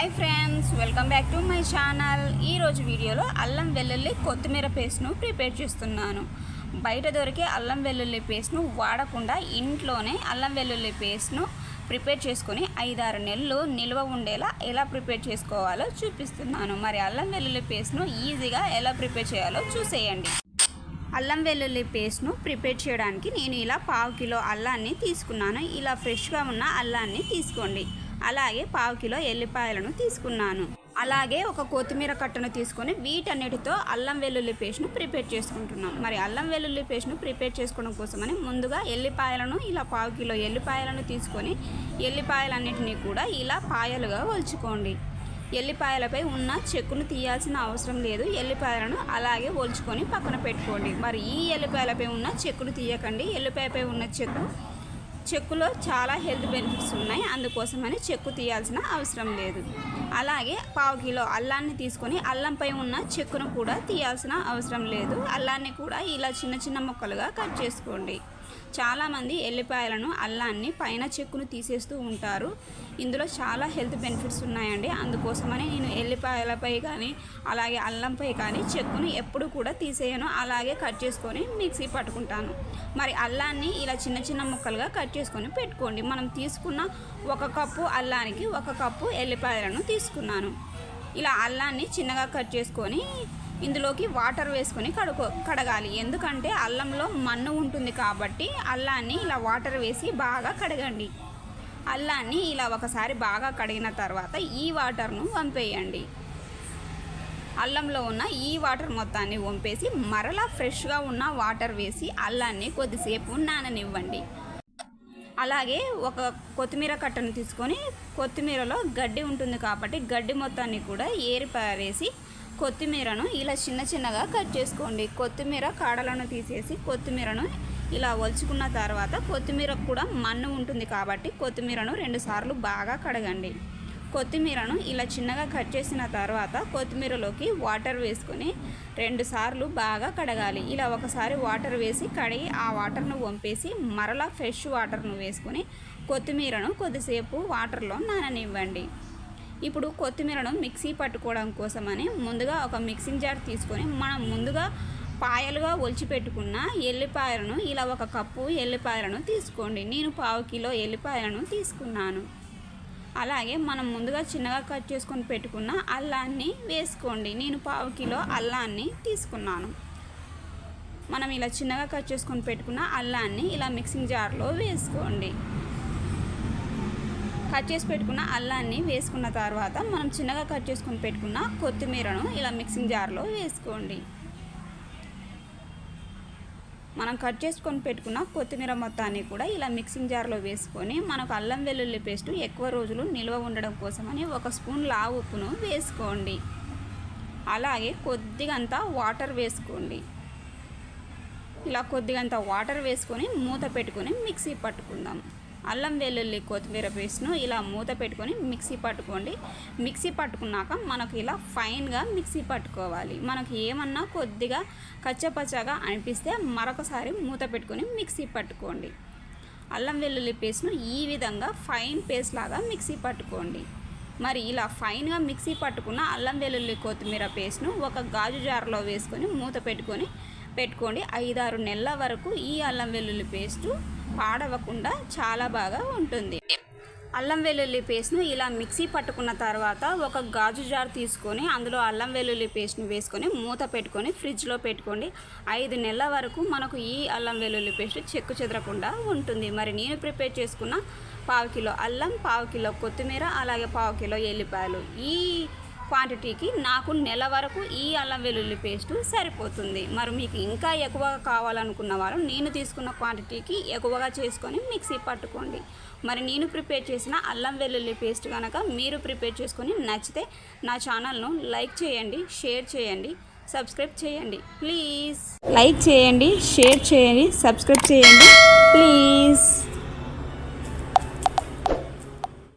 Hi friends welcome back to my channel. ఈరోజు వీడియోలో అల్లం వెల్లుల్లి కొత్తిమీర పేస్ట్ను ప్రిపేర్ చేస్తున్నాను. బయట దొరికే అల్లం వెల్లుల్లి పేస్ట్ను వాడకుండా ఇంట్లోనే అల్లం వెల్లుల్లి పేస్ట్ను ప్రిపేర్ చేసుకొని ఐదారు నెలలు నిల్వ ఉండేలా ఎలా ప్రిపేర్ చేసుకోవాలో చూపిస్తున్నాను. మరి అల్లం వెల్లుల్లి పేస్ట్ను ఈజీగా ఎలా ప్రిపేర్ చేయాలో చూసేయండి. అల్లం వెల్లుల్లి పేస్ట్ను ప్రిపేర్ చేయడానికి నేను ఇలా పావు కిలో అల్లాన్ని తీసుకున్నాను. ఇలా ఫ్రెష్గా ఉన్న అల్లాన్ని తీసుకోండి. అలాగే పావు కిలో ఎల్లిపాయలను తీసుకున్నాను. అలాగే ఒక కొత్తిమీర కట్టను తీసుకొని వీటన్నిటితో అల్లం వెల్లుల్లి పేస్ట్ను ప్రిపేర్ చేసుకుంటున్నాం మరి అల్లం వెల్లుల్లి పేస్ట్ను ప్రిపేర్ చేసుకోవడం కోసమని ముందుగా ఎల్లిపాయలను ఇలా పావు కిలో ఎల్లిపాయలను తీసుకొని ఎల్లిపాయలన్నిటినీ కూడా ఇలా పాయలుగా ఒలుచుకోండి. ఎల్లిపాయలపై ఉన్న చెక్కును తీయాల్సిన అవసరం లేదు. ఎల్లిపాయలను అలాగే ఒలుచుకొని పక్కన పెట్టుకోండి. మరి ఈ ఎల్లిపాయలపై ఉన్న చెక్కును తీయకండి. ఎల్లిపాయపై ఉన్న చెక్కు చెక్కులో చాలా హెల్త్ బెనిఫిట్స్ ఉన్నాయి. అందుకోసమని చెక్కు తీయాల్సిన అవసరం లేదు. అలాగే పావు కిలో అల్లాన్ని తీసుకొని అల్లంపై ఉన్న చెక్కును కూడా తీయాల్సిన అవసరం లేదు. అల్లాన్ని కూడా ఇలా చిన్న చిన్న ముక్కలుగా కట్ చేసుకోండి. చాలామంది ఎల్లిపాయలను అల్లాన్ని పైన చెక్కును తీసేస్తూ ఉంటారు. ఇందులో చాలా హెల్త్ బెనిఫిట్స్ ఉన్నాయండి. అందుకోసమని నేను ఎల్లిపాయలపై కానీ అలాగే అల్లంపై కానీ చెక్కును ఎప్పుడు కూడా తీసేయను. అలాగే కట్ చేసుకొని మిక్సీ పట్టుకుంటాను. మరి అల్లాన్ని ఇలా చిన్న చిన్న ముక్కలుగా కట్ చేసుకొని పెట్టుకోండి. మనం తీసుకున్న ఒక కప్పు అల్లానికి ఒక కప్పు ఎల్లిపాయలను తీసుకున్నాను. ఇలా అల్లాన్ని చిన్నగా కట్ చేసుకొని ఇందులోకి వాటర్ వేసుకొని కడుకో కడగాలి. ఎందుకంటే అల్లంలో మన్ను ఉంటుంది కాబట్టి అల్లాన్ని ఇలా వాటర్ వేసి బాగా కడగండి. అల్లాన్ని ఇలా ఒకసారి బాగా కడిగిన తర్వాత ఈ వాటర్ను వంపేయండి. అల్లంలో ఉన్న ఈ వాటర్ మొత్తాన్ని వంపేసి మరలా ఫ్రెష్గా ఉన్న వాటర్ వేసి అల్లాన్ని కొద్దిసేపు నాననివ్వండి. అలాగే ఒక కొత్తిమీర కట్టను తీసుకొని కొత్తిమీరలో గడ్డి ఉంటుంది కాబట్టి గడ్డి మొత్తాన్ని కూడా ఏరి పారేసి కొత్తిమీరను ఇలా చిన్న చిన్నగా కట్ చేసుకోండి. కొత్తిమీర కాడలను తీసేసి కొత్తిమీరను ఇలా ఒలుచుకున్న తర్వాత కొత్తిమీరకు కూడా మన్ను ఉంటుంది కాబట్టి కొత్తిమీరను రెండుసార్లు బాగా కడగండి. కొత్తిమీరను ఇలా చిన్నగా కట్ చేసిన తర్వాత కొత్తిమీరలోకి వాటర్ వేసుకొని రెండు సార్లు బాగా కడగాలి. ఇలా ఒకసారి వాటర్ వేసి కడిగి ఆ వాటర్ను వంపేసి మరలా ఫ్రెష్ వాటర్ను వేసుకొని కొత్తిమీరను కొద్దిసేపు వాటర్లో నాననివ్వండి. ఇప్పుడు కొత్తిమీరను మిక్సీ పట్టుకోవడం కోసమని ముందుగా ఒక మిక్సింగ్ జార్ తీసుకొని మనం ముందుగా పాయలుగా ఒలిచిపెట్టుకున్న ఎల్లిపాయలను ఇలా ఒక కప్పు ఎల్లిపాయలను తీసుకోండి. నేను పావు కిలో ఎల్లిపాయలను తీసుకున్నాను. అలాగే మనం ముందుగా చిన్నగా కట్ చేసుకొని పెట్టుకున్న అల్లాన్ని వేసుకోండి. నేను పావు కిలో అల్లాన్ని తీసుకున్నాను. మనం ఇలా చిన్నగా కట్ చేసుకొని పెట్టుకున్న అల్లాన్ని ఇలా మిక్సింగ్ జార్లో వేసుకోండి. కట్ చేసి పెట్టుకున్న అల్లాన్ని వేసుకున్న తర్వాత మనం చిన్నగా కట్ చేసుకొని పెట్టుకున్న కొత్తిమీరను ఇలా మిక్సింగ్ జార్లో వేసుకోండి. మనం కట్ చేసుకొని పెట్టుకున్న కొత్తిమీర మొత్తాన్ని కూడా ఇలా మిక్సింగ్ జార్లో వేసుకొని మనకు అల్లం వెల్లుల్లి పేస్ట్ ఎక్కువ రోజులు నిల్వ ఉండడం కోసమని ఒక స్పూన్ లా ఉప్పును వేసుకోండి. అలాగే కొద్దిగంత వాటర్ వేసుకోండి. ఇలా కొద్దిగంత వాటర్ వేసుకొని మూత పెట్టుకొని మిక్సీ పట్టుకుందాం. అల్లం వెల్లుల్లి కొత్తిమీర పేస్ట్ను ఇలా మూత పెట్టుకొని మిక్సీ పట్టుకోండి. మిక్సీ పట్టుకున్నాక మనకు ఇలా ఫైన్గా మిక్సీ పట్టుకోవాలి. మనకు ఏమన్నా కొద్దిగా కచ్చపచ్చగా అనిపిస్తే మరొకసారి మూత పెట్టుకొని మిక్సీ పట్టుకోండి. అల్లం వెల్లుల్లి పేస్ట్ను ఈ విధంగా ఫైన్ పేస్ట్ లాగా మిక్సీ పట్టుకోండి. మరి ఇలా ఫైన్గా మిక్సీ పట్టుకున్న అల్లం వెల్లుల్లి కొత్తిమీర పేస్ట్ను ఒక గాజు జార్లో వేసుకొని మూత పెట్టుకొని పెట్టుకోండి. ఐదారు నెలల వరకు ఈ అల్లం వెల్లుల్లి పేస్టు పాడవకుండా చాలా బాగా ఉంటుంది. అల్లం వెల్లుల్లి పేస్ట్ను ఇలా మిక్సీ పట్టుకున్న తర్వాత ఒక గాజు జార్ తీసుకొని అందులో అల్లం వెల్లుల్లి పేస్ట్ని వేసుకొని మూత పెట్టుకొని ఫ్రిడ్జ్లో పెట్టుకోండి. ఐదు నెలల వరకు మనకు ఈ అల్లం వెల్లుల్లి పేస్ట్ చెక్కు చెదరకుండా ఉంటుంది. మరి నేను ప్రిపేర్ చేసుకున్న పావు కిలో అల్లం పావు కిలో కొత్తిమీర అలాగే పావు కిలో ఎల్లిపాయలు. ఈ క్వాంటిటీకి నాకు నెల వరకు ఈ అల్లం వెల్లుల్లి పేస్ట్ సరిపోతుంది. మరి మీకు ఇంకా ఎక్కువగా కావాలనుకున్న వారు నేను తీసుకున్న క్వాంటిటీకి ఎక్కువగా చేసుకొని మిక్సీ పట్టుకోండి. మరి నేను ప్రిపేర్ చేసిన అల్లం వెల్లుల్లి పేస్ట్ కనుక మీరు ప్రిపేర్ చేసుకొని నచ్చితే నా ఛానల్ను లైక్ చేయండి షేర్ చేయండి సబ్స్క్రైబ్ చేయండి. ప్లీజ్. లైక్ చేయండి షేర్ చేయండి సబ్స్క్రైబ్ చేయండి. ప్లీజ్.